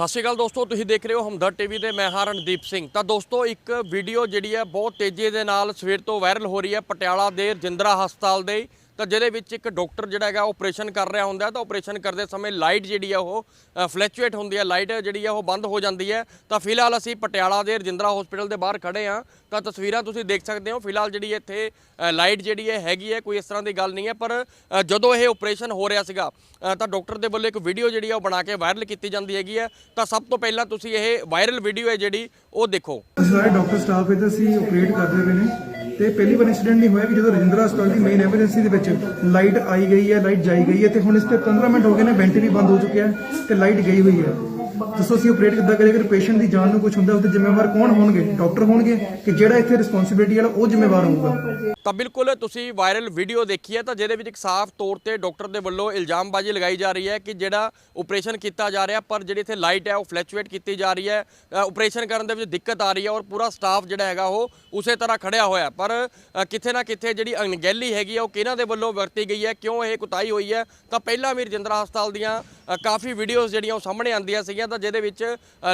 ਸਤਿ ਸ਼੍ਰੀ ਅਕਾਲ ਦੋਸਤੋ, ਤੁਸੀਂ ਦੇਖ ਰਹੇ ਹੋ ਹਮਦਰ ਟੀਵੀ ਤੇ ਮੈਂ ਹਾਂ ਰਣਦੀਪ ਸਿੰਘ। ਤਾਂ ਦੋਸਤੋ, ਇੱਕ ਵੀਡੀਓ ਜਿਹੜੀ ਹੈ ਬਹੁਤ ਤੇਜ਼ੀ ਦੇ ਨਾਲ ਸਵੇਰ ਤੋਂ ਵਾਇਰਲ ਹੋ ਰਹੀ ਹੈ ਪਟਿਆਲਾ ਦੇ ਰਜਿੰਦਰਾ ਹਸਪਤਾਲ ਦੇ। ਤਾਂ ਜਿਹਦੇ ਵਿੱਚ ਇੱਕ ਡਾਕਟਰ ਜਿਹੜਾ ਹੈਗਾ ਆਪਰੇਸ਼ਨ ਕਰ ਰਿਹਾ ਹੁੰਦਾ ਤਾਂ ਆਪਰੇਸ਼ਨ ਕਰਦੇ ਸਮੇਂ ਲਾਈਟ ਜਿਹੜੀ ਆ ਉਹ ਫਲੈਕਚੁਏਟ ਹੁੰਦੀ ਹੈ। ਲਾਈਟ ਜਿਹੜੀ ਆ ਉਹ ਬੰਦ ਹੋ ਜਾਂਦੀ ਹੈ। ਤਾਂ ਫਿਲਹਾਲ ਅਸੀਂ ਪਟਿਆਲਾ ਦੇ ਰਜਿੰਦਰਾ ਹਸਪੀਟਲ ਦੇ ਬਾਹਰ ਖੜੇ ਹਾਂ। ਤਾਂ ਤਸਵੀਰਾਂ ਤੁਸੀਂ ਦੇਖ ਸਕਦੇ ਹੋ। ਫਿਲਹਾਲ ਜਿਹੜੀ ਇੱਥੇ ਲਾਈਟ ਜਿਹੜੀ ਹੈ, ਹੈਗੀ ਹੈ। ਕੋਈ ਇਸ ਤਰ੍ਹਾਂ ਦੀ ਗੱਲ ਨਹੀਂ ਹੈ। ਪਰ ਜਦੋਂ ਇਹ ਆਪਰੇਸ਼ਨ ਹੋ ਰਿਹਾ ਸੀਗਾ ਤਾਂ ਡਾਕਟਰ ਦੇ ਵੱਲੋਂ ਇੱਕ ਵੀਡੀਓ ਜਿਹੜੀ ਆ ਉਹ ਬਣਾ ਕੇ ਵਾਇਰਲ ਕੀਤੀ ਜਾਂਦੀ ਹੈਗੀ ਹੈ। ਤਾਂ ਸਭ ਤੋਂ ਪਹਿਲਾਂ ਤੁਸੀਂ ਇਹ ਵਾਇਰਲ ਵੀਡੀਓ ਹੈ ਜਿਹੜੀ, ਉਹ ਦੇਖੋ। ਸਾਰੇ ਡਾਕਟਰ ਸਟਾਫ ਇੱਧਰ ਸੀ ਆਪਰੇਟ ਕਰਦੇ ਪਏ ਨੇ। ਤੇ ਪਹਿਲੀ ਵਾਰ ਇਨਸੀਡੈਂਟ ਨਹੀਂ ਹੋਇਆ ਕਿ ਜਦੋਂ ਰਜਿੰਦਰਾ ਹਸਪਤਾਲ ਦੀ ਮੇਨ ਐਮਰਜੈਂਸੀ ਦੇ ਵਿੱਚ ਲਾਈਟ ਆਈ ਗਈ ਹੈ ਲਾਈਟ ਜਾਈ ਗਈ ਹੈ ਤੇ ਹੁਣ ਇਸ ਤੇ 15 ਮਿੰਟ ਹੋ ਗਏ ਨੇ ਵੈਂਟ ਵੀ ਬੰਦ ਹੋ ਚੁੱਕਿਆ ਹੈ ਤੇ ਲਾਈਟ ਗਈ ਹੋਈ ਹੈ। ਦੱਸੋ ਅਸੀਂ ਆਪਰੇਟ ਕਿੱਦਾਂ ਕਰੀਏ? ਅਗਰ ਪੇਸ਼ੈਂਟ ਦੀ ਜਾਨ ਨੂੰ ਕੁਝ ਹੁੰਦਾ ਉਹਦੇ ਜ਼ਿੰਮੇਵਾਰ ਕੌਣ ਹੋਣਗੇ? ਡਾਕਟਰ ਹੋਣਗੇ ਕਿ ਜਿਹੜਾ ਇੱਥੇ ਰਿਸਪੌਂਸਿਬਿਲਟੀ ਵਾਲਾ ਉਹ ਜ਼ਿੰਮੇਵਾਰ ਹੋਊਗਾ? ਤਾਂ ਬਿਲਕੁਲ ਤੁਸੀਂ ਵਾਇਰਲ ਵੀਡੀਓ ਦੇਖੀ ਹੈ ਤਾਂ ਜਿਹਦੇ ਵਿੱਚ ਇੱਕ ਸਾਫ਼ ਤੌਰ ਤੇ ਡਾਕਟਰ ਦੇ ਵੱਲੋਂ ਇਲਜ਼ਾਮਬਾਜ਼ੀ ਲਗਾਈ ਜਾ ਰਹੀ ਹੈ ਕਿ ਜਿਹੜਾ ਆਪਰੇਸ਼ਨ ਕੀਤਾ ਜਾ ਰਿਹਾ ਪਰ ਜਿਹੜੀ ਇੱਥੇ ਲਾਈਟ ਹੈ ਉਹ ਫਲੈਕਚੁਏਟ ਕੀਤੀ ਜਾ ਰਹੀ ਹੈ। ਆਪਰੇਸ਼ਨ ਕਰਨ ਦੇ ਵਿੱਚ ਦਿੱਕਤ ਆ ਰਹੀ ਹੈ ਔਰ ਪੂਰਾ ਸਟਾਫ ਜਿਹੜਾ ਹੈਗਾ ਉਹ ਉਸੇ ਤਰ੍ਹਾਂ ਖੜਿਆ ਹੋਇਆ ਪਰ ਅ, ਕਿਤੇ ਨਾ ਕਿਤੇ ਜਿਹੜੀ ਅਣਗਹਿਲੀ ਹੈਗੀ ਆ ਉਹ ਕਿਹਨਾਂ ਦੇ ਵੱਲੋਂ ਵਰਤੀ ਗਈ ਹੈ ਕਿਉਂ ਇਹ ਕੁਤਾਈ ਹੋਈ ਹੈ? ਤਾਂ ਪਹਿਲਾਂ ਵੀ ਰਜਿੰਦਰਾ ਹਸਪਤਾਲ ਦੀਆਂ ਕਾਫੀ ਵੀਡੀਓਜ਼ ਜਿਹੜੀਆਂ ਉਹ ਸਾਹਮਣੇ ਆਉਂਦੀਆਂ ਸੀਗੀਆਂ ਤਾਂ ਜਿਹਦੇ ਵਿੱਚ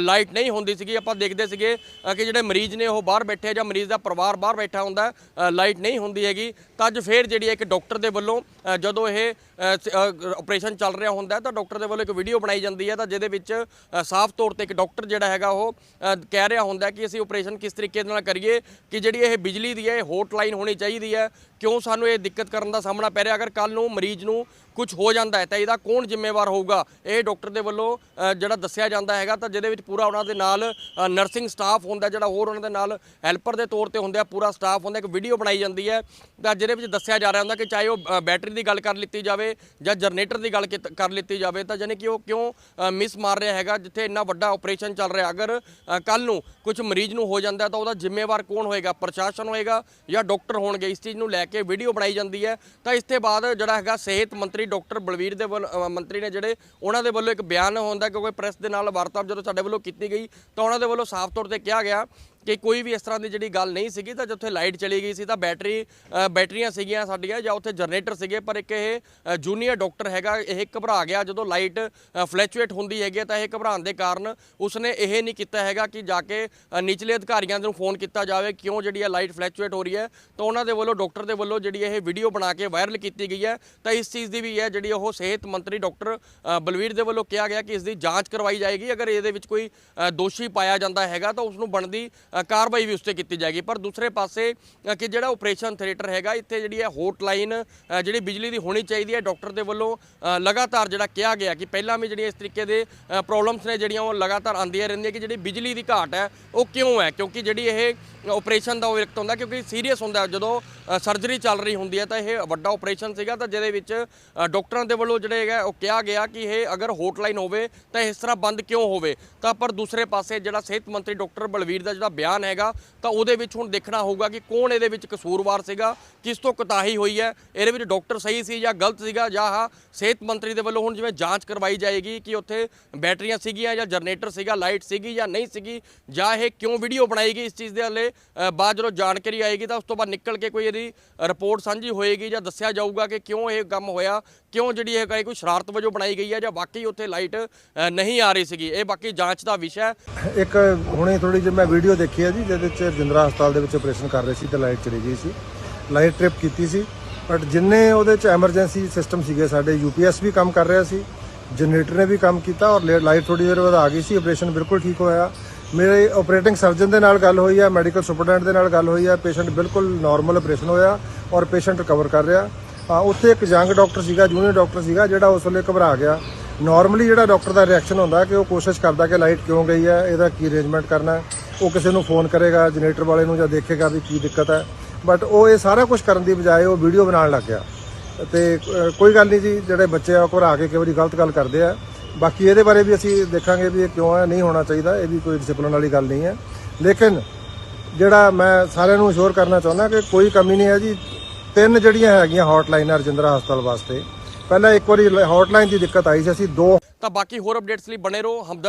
ਲਾਈਟ ਨਹੀਂ ਹੁੰਦੀ ਸੀਗੀ। ਆਪਾਂ ਦੇਖਦੇ ਸੀਗੇ ਕਿ ਜਿਹੜੇ ਮਰੀਜ਼ ਨੇ ਉਹ ਬਾਹਰ ਬੈਠੇ ਜਾਂ ਮਰੀਜ਼ ਦਾ ਪਰਿਵਾਰ ਬਾਹਰ ਬੈਠਾ ਹੁੰਦਾ ਲਾਈਟ ਨਹੀਂ ਹੁੰਦੀ ਹੈਗੀ। ਤਾਂ ਅੱਜ ਫੇਰ ਜਿਹੜੀ ਹੈ ਇੱਕ ਡਾਕਟਰ ਦੇ ਵੱਲੋਂ ਜਦੋਂ ਇਹ ਆਪਰੇਸ਼ਨ ਚੱਲ ਰਿਹਾ ਹੁੰਦਾ, ਤਾਂ ਡਾਕਟਰ ਦੇ ਵੱਲੋਂ ਇੱਕ ਵੀਡੀਓ ਬਣਾਈ ਜਾਂਦੀ ਹੈ। ਤਾਂ ਜਿਹਦੇ ਵਿੱਚ ਸਾਫ਼ ਤੌਰ ਤੇ ਇੱਕ ਡਾਕਟਰ ਜਿਹੜਾ ਹੈਗਾ ਉਹ ਕਹਿ ਰਿਹਾ ਹੁੰਦਾ ਕਿ ਅਸੀਂ ਆਪਰੇਸ਼ਨ ਕਿਸ ਤਰੀਕੇ ਦੇ ਨਾਲ ਕਰੀਏ, ਕਿ ਜਿਹੜੀ ਇਹ ਬਿਜਲੀ ਦੀ ਹੈ, ਇਹ ਹੌਟਲਾਈਨ ਹੋਣੀ ਚਾਹੀਦੀ ਹੈ। ਕਿਉਂ ਸਾਨੂੰ ਇਹ ਦਿੱਕਤ ਕਰਨ ਦਾ ਸਾਹਮਣਾ ਪੈ ਰਿਹਾ? ਅਗਰ ਕੱਲ ਨੂੰ ਮਰੀਜ਼ ਨੂੰ ਕੁਝ ਹੋ ਜਾਂਦਾ ਹੈ, ਤਾਂ ਇਹਦਾ ਕੌਣ ਜ਼ਿੰਮੇਵਾਰ ਹੋਊਗਾ? ਇਹ ਡਾਕਟਰ ਦੇ ਵੱਲੋਂ ਜਿਹੜਾ ਦੱਸਿਆ ਜਾਂਦਾ ਹੈਗਾ, ਤਾਂ ਜਿਹਦੇ ਵਿੱਚ ਪੂਰਾ ਉਹਨਾਂ ਦੇ ਨਾਲ ਨਰਸਿੰਗ ਸਟਾਫ ਹੁੰਦਾ, ਜਿਹੜਾ ਹੋਰ ਉਹਨਾਂ ਦੇ ਨਾਲ ਹੈਲਪਰ ਦੇ ਤੌਰ ਤੇ ਹੁੰਦਾ ਪੂਰਾ ਸਟਾਫ ਹੁੰਦਾ, ਇੱਕ ਵੀਡੀਓ ਬਣਾਈ ਜਾਂਦੀ ਹੈ, ਤਾਂ ਜਿਹਦੇ ਵਿੱਚ ਦੱਸਿਆ ਜਾ ਰਿਹਾ ਹੁੰਦਾ ਕਿ ਚਾਹੇ ਉਹ ਬੈਟਰੀ ਦੀ ਗੱਲ ਕਰ ਲਿੱਤੀ ਜਾਵੇ ਜਾਂ ਜਨਰੇਟਰ ਦੀ ਗੱਲ ਕੀਤ- ਕਰ ਲਿੱਤੀ ਜਾਵੇ, ਤਾਂ ਜਾਨੀ ਕਿ ਉਹ ਕਿਉਂ ਮਿਸ ਮਾਰ ਰਿਹਾ ਹੈਗਾ, ਜਿੱਥੇ ਇੰਨਾ ਵੱਡਾ ਆਪਰੇਸ਼ਨ ਚੱਲ ਰਿਹਾ। ਅਗਰ ਕੱਲ ਨੂੰ ਕੁਝ ਮਰੀਜ਼ ਨੂੰ ਹੋ ਜਾਂਦਾ, ਤਾਂ ਉਹਦਾ ਜ਼ਿੰਮੇਵਾਰ ਕੌਣ ਹੋਏਗਾ? ਪ੍ਰਸ਼ਾਸਨ ਹੋਏਗਾ ਜਾਂ ਡਾਕਟਰ ਹੋਣਗੇ? ਇਸ ਚੀਜ਼ ਨੂੰ ਲੈ ਕੇ ਵੀਡੀਓ ਬਣਾਈ ਜਾਂਦੀ ਹੈ। ਤਾਂ ਇਸ ਤੋਂ ਬਾਅਦ ਜਿਹੜਾ ਹੈਗਾ, ਸਿਹਤ ਮੰਤਰੀ ਡਾਕਟਰ ਬਲਵੀਰ ਦੇ ਵੱਲ- ਮੰਤਰੀ ਨੇ ਜਿਹੜੇ ਉਹਨਾਂ ਦੇ ਵੱਲੋਂ ਇੱਕ ਬਿਆਨ ਹੁੰਦਾ ਕਿਉਂਕਿ ਪ੍ਰੈਸ ਦੇ ਨਾਲ ਵਾਰਤਾਲਾਪ ਜਦੋਂ ਸਾਡੇ ਵੱਲੋਂ ਕੀਤੀ ਗਈ, ਤਾਂ ਉਹਨਾਂ ਦੇ ਵੱਲੋਂ ਸਾਫ਼ ਤੌਰ ਤੇ ਕਿਹਾ ਗਿਆ ਕਿ ਕੋਈ ਵੀ ਇਸ ਤਰ੍ਹਾਂ ਦੀ ਜਿਹੜੀ ਗੱਲ ਨਹੀਂ ਸੀਗੀ, ਤਾਂ ਜਿੱਥੇ ਲਾਈਟ ਚਲੀ ਗਈ ਸੀ, ਤਾਂ ਬੈਟਰੀ ਬੈਟਰੀਆਂ ਸੀਗੀਆਂ ਸਾਡੀਆਂ ਜਾਂ ਉੱਥੇ ਜਨਰੇਟਰ ਸੀਗੇ, ਪਰ ਇੱਕ ਇਹ ਜੂਨੀਅਰ ਡਾਕਟਰ ਹੈਗਾ, ਇਹ ਘਬਰਾ ਗਿਆ। ਜਦੋਂ ਲਾਈਟ ਫਲੈਚੁਏਟ ਹੁੰਦੀ ਹੈਗੀ ਹੈ, ਤਾਂ ਇਹ ਘਬਰਾਉਣ ਦੇ ਕਾਰਨ ਉਸਨੇ ਇਹ ਨਹੀਂ ਕੀਤਾ ਹੈਗਾ ਕਿ ਜਾ ਕੇ ਨਿਚਲੇ ਅਧਿਕਾਰੀਆਂ ਨੂੰ ਫੋਨ ਕੀਤਾ ਜਾਵੇ ਕਿਉਂ ਜਿਹੜੀ ਹੈ ਲਾਈਟ ਫਲੈਚੁਏਟ ਹੋ ਰਹੀ ਹੈ। ਤਾਂ ਉਹਨਾਂ ਦੇ ਵੱਲੋਂ, ਡਾਕਟਰ ਦੇ ਵੱਲੋਂ ਜਿਹੜੀ ਇਹ ਵੀਡੀਓ ਬਣਾ ਕੇ ਵਾਇਰਲ ਕੀਤੀ ਗਈ ਹੈ। ਤਾਂ ਇਸ ਚੀਜ਼ ਦੀ ਵੀ ਹੈ ਜਿਹੜੀ ਉਹ ਸਿਹਤ ਮੰਤਰੀ ਡਾਕਟਰ ਬਲਵੀਰ ਦੇ ਵੱਲੋਂ ਕਿਹਾ ਗਿਆ ਕਿ ਇਸ ਦੀ ਜਾਂਚ ਕਰਵਾਈ ਜਾਏਗੀ। ਅਗਰ ਇਹਦੇ ਵਿੱਚ ਕੋਈ ਦੋਸ਼ੀ ਪਾਇਆ ਜਾਂਦਾ ਹੈਗਾ, ਤਾਂ ਉਸ ਨੂੰ ਬਣਦੀ ਕਾਰਵਾਈ ਵੀ ਉਸ ਤੇ ਕੀਤੀ ਜਾਏਗੀ। ਪਰ ਦੂਸਰੇ ਪਾਸੇ ਕਿ ਜਿਹੜਾ ਆਪਰੇਸ਼ਨ ਥੀਏਟਰ ਹੈਗਾ ਇੱਥੇ ਜਿਹੜੀ ਹੈ ਹੌਟਲਾਈਨ ਜਿਹੜੀ ਬਿਜਲੀ ਦੀ ਹੋਣੀ ਚਾਹੀਦੀ ਹੈ ਡਾਕਟਰ ਦੇ ਵੱਲੋਂ ਲਗਾਤਾਰ ਜਿਹੜਾ ਕਿਹਾ ਗਿਆ ਕਿ ਪਹਿਲਾਂ ਵੀ ਜਿਹੜੀਆਂ ਇਸ ਤਰੀਕੇ ਦੇ ਪ੍ਰੋਬਲਮਸ ਨੇ ਜਿਹੜੀਆਂ ਉਹ ਲਗਾਤਾਰ ਆਉਂਦੀਆਂ ਰਹਿੰਦੀਆਂ ਕਿ ਜਿਹੜੀ ਬਿਜਲੀ ਦੀ ਘਾਟ ਹੈ ਉਹ ਕਿਉਂ ਹੈ? ਕਿਉਂਕਿ ਜਿਹੜੀ ਇਹ ਆਪਰੇਸ਼ਨ ਦਾ ਉਹ ਵਿਕਟ ਹੁੰਦਾ ਕਿਉਂਕਿ ਸੀਰੀਅਸ ਹੁੰਦਾ ਜਦੋਂ ਸਰਜਰੀ ਚੱਲ ਰਹੀ ਹੁੰਦੀ ਹੈ ਤਾਂ ਇਹ ਵੱਡਾ ਆਪਰੇਸ਼ਨ ਸੀਗਾ ਤਾਂ ਜਿਹਦੇ ਵਿੱਚ ਅ, ਡਾਕਟਰਾਂ ਦੇ ਵੱਲੋਂ ਜਿਹੜੇ ਹੈਗਾ ਉਹ ਕਿਹਾ ਗਿਆ ਕਿ ਇਹ ਅਗਰ ਹੌਟਲਾਈਨ ਹੋਵੇ ਤਾਂ ਇਸ ਤਰ੍ਹਾਂ ਬੰਦ ਕਿਉਂ ਹੋਵੇ? ਤਾਂ ਪਰ ਦੂਸਰੇ ਪਾਸੇ ਜਿਹੜਾ ਸਿਹਤ ਮੰਤਰੀ ਡਾਕਟਰ ਬਲਵੀਰ ਦਾ ਜਿਹੜਾ ਬਿਆਨ ਹੈਗਾ, ਤਾਂ ਉਹਦੇ ਵਿੱਚ ਹੁਣ ਦੇਖਣਾ ਹੋਊਗਾ ਕਿ ਕੌਣ ਇਹਦੇ ਵਿੱਚ ਕਸੂਰਵਾਰ ਸੀਗਾ, ਕਿਸ ਤੋਂ ਕੁਤਾਹੀ ਹੋਈ ਹੈ, ਇਹਦੇ ਵਿੱਚ ਡਾਕਟਰ ਸਹੀ ਸੀ ਜਾਂ ਗਲਤ ਸੀਗਾ, ਜਾਂ ਆਹ ਸਿਹਤ ਮੰਤਰੀ ਦੇ ਵੱਲੋਂ ਹੁਣ ਜਿਵੇਂ ਜਾਂਚ ਕਰਵਾਈ ਜਾਏਗੀ ਕਿ ਉੱਥੇ ਬੈਟਰੀਆਂ ਸੀਗੀਆਂ ਜਾਂ ਜਨਰੇਟਰ ਸੀਗਾ, ਲਾਈਟ ਸੀਗੀ ਜਾਂ ਨਹੀਂ ਸੀਗੀ, ਜਾਂ ਇਹ ਕਿਉਂ ਵੀਡੀਓ ਬਣਾਈ ਗਈ ਇਸ ਚੀਜ਼ ਦੇ ਹਲੇ ਬਾਅਦ ਜਦੋਂ ਜਾਣਕਾਰੀ ਆਏਗੀ ਤਾਂ ਉਸ ਤੋਂ ਬਾਅਦ ਨਿਕਲ ਕੇ ਕੋਈ ਇਹਦੀ ਰਿਪੋਰਟ ਸਾਂਝੀ ਹੋਏਗੀ ਜਾਂ ਦੱਸਿਆ ਜਾਊਗਾ ਕਿ ਕਿਉਂ ਇਹ ਕੰਮ ਹੋਇਆ, ਕਿਉਂ ਜਿਹੜੀ ਇਹ ਕੋਈ ਸ਼ਰਾਰਤ ਵਜੋਂ ਬਣਾਈ ਗਈ ਹੈ ਜਾਂ ਵਾਕਈ ਉੱਥੇ ਲਾਈਟ ਨਹੀਂ ਆ ਰਹੀ ਸੀਗੀ। ਇਹ ਬਾਕੀ ਜਾਂਚ ਦਾ ਵਿਸ਼ਾ ਹੈ। ਇੱਕ ਹੁਣੇ ਥੋੜੀ ਜਿਹੀ ਮੈਂ ਵੀਡੀਓ ਦੇਖੀ ਹੈ ਜੀ, ਜਿਹਦੇ 'ਚ ਰਜਿੰਦਰਾ ਹਸਪਤਾਲ ਦੇ ਵਿੱਚ ਆਪਰੇਸ਼ਨ ਕਰ ਰਹੇ ਸੀ ਤੇ ਲਾਈਟ ਚਲੀ ਗਈ ਸੀ। ਲਾਈਟ ਟ੍ਰਿਪ ਕੀਤੀ ਸੀ। ਬਟ ਜਿੰਨੇ ਉਹਦੇ ਚ ਐਮਰਜੈਂਸੀ ਸਿਸਟਮ ਸੀਗੇ, ਸਾਡੇ ਯੂਪੀਐਸ ਵੀ ਕੰਮ ਕਰ ਰਿਹਾ ਸੀ ਜਨਰੇਟਰ ਨੇ ਵੀ ਕੰਮ ਕੀਤਾ ਔਰ ਲਾਈਟ ਥੋੜੀ ਦੇਰ ਬਾਅਦ ਆ ਗਈ ਸੀ ਆਪਰੇਸ਼ਨ ਬਿਲਕੁਲ ਠੀਕ ਹੋਇਆ। ਮੇਰੇ ਆਪਰੇਟਿੰਗ ਸਰਜਨ ਦੇ ਨਾਲ ਗੱਲ ਹੋਈ ਹੈ ਮੈਡੀਕਲ ਸੁਪਰਡੈਂਟ ਦੇ ਨਾਲ ਗੱਲ ਹੋਈ ਹੈ ਪੇਸ਼ੈਂਟ ਬਿਲਕੁਲ ਨਾਰਮਲ ਆਪਰੇਸ਼ਨ ਹੋਇਆ ਔਰ ਪੇਸ਼ੈਂਟ ਰਿਕਵਰ ਕਰ ਰਿਹਾ। ਹਾਂ, ਉੱਥੇ ਇੱਕ ਯੰਗ ਡਾਕਟਰ ਸੀਗਾ ਜੂਨੀਅਰ ਡਾਕਟਰ ਸੀਗਾ, ਜਿਹੜਾ ਉਸ ਵੇਲੇ ਘਬਰਾ ਗਿਆ। ਨਾਰਮਲੀ ਜਿਹੜਾ ਡਾਕਟਰ ਦਾ ਰਿਐਕਸ਼ਨ ਹੁੰਦਾ ਕਿ ਉਹ ਕੋਸ਼ਿਸ਼ ਕਰਦਾ ਕਿ ਲਾਈਟ ਕਿਉਂ ਗਈ ਹੈ, ਇਹਦਾ ਕੀ ਅਰੇਂਜਮੈਂਟ ਕਰਨਾ ਹੈ। ਉਹ ਕਿਸੇ ਨੂੰ ਫੋਨ ਕਰੇਗਾ, ਜਨਰੇਟਰ ਵਾਲੇ ਨੂੰ ਜਾਂ ਦੇਖੇਗਾ ਵੀ ਕੀ ਦਿੱਕਤ ਹੈ। ਬਟ ਉਹ ਇਹ ਸਾਰਾ ਕੁਝ ਕਰਨ ਦੀ ਬਜਾਏ ਉਹ ਵੀਡੀਓ ਬਣਾਉਣ ਲੱਗ ਗਿਆ। ਤੇ ਕੋਈ ਗੱਲ ਨਹੀਂ ਜੀ, ਜਿਹੜੇ ਬੱਚੇ ਆ, ਉਹ ਘਬਰਾ ਕੇ ਕਈ ਵਾਰੀ ਗਲਤ ਗੱਲ ਕਰਦੇ ਆ। ਬਾਕੀ ਇਹਦੇ ਬਾਰੇ ਵੀ ਅਸੀਂ ਦੇਖਾਂਗੇ ਵੀ ਇਹ ਕਿਉਂ ਹੈ, ਨਹੀਂ ਹੋਣਾ ਚਾਹੀਦਾ, ਇਹ ਵੀ ਕੋਈ ਡਿਸਪਲਿਨ ਵਾਲੀ ਗੱਲ ਨਹੀਂ ਹੈ। ਲੇਕਿਨ ਜਿਹੜਾ ਮੈਂ ਸਾਰਿਆਂ ਨੂੰ ਅਸ਼ੋਰ ਕਰਨਾ ਚਾਹੁੰਦਾ ਕਿ ਕੋਈ ਕਮੀ ਨਹੀਂ ਹੈ ਜੀ। ਤਿੰਨ ਜਿਹੜੀਆਂ ਹੈਗੀਆਂ ਹੌਟਲਾਈਨਾਂ ਰਜਿੰਦਰਾ ਹਸਪਤਾਲ ਵਾਸਤੇ। ਪਹਿਲਾਂ ਇੱਕ ਵਾਰੀ ਹੌਟਲਾਈਨ ਦੀ ਦਿੱਕਤ ਆਈ ਸੀ, ਅਸੀਂ ਦੋ ਤਾਂ ਬਾਕੀ ਹੋਰ ਅਪਡੇਟਸ ਲਈ ਬਣੇ ਰਹੋ ਹਮਦਰ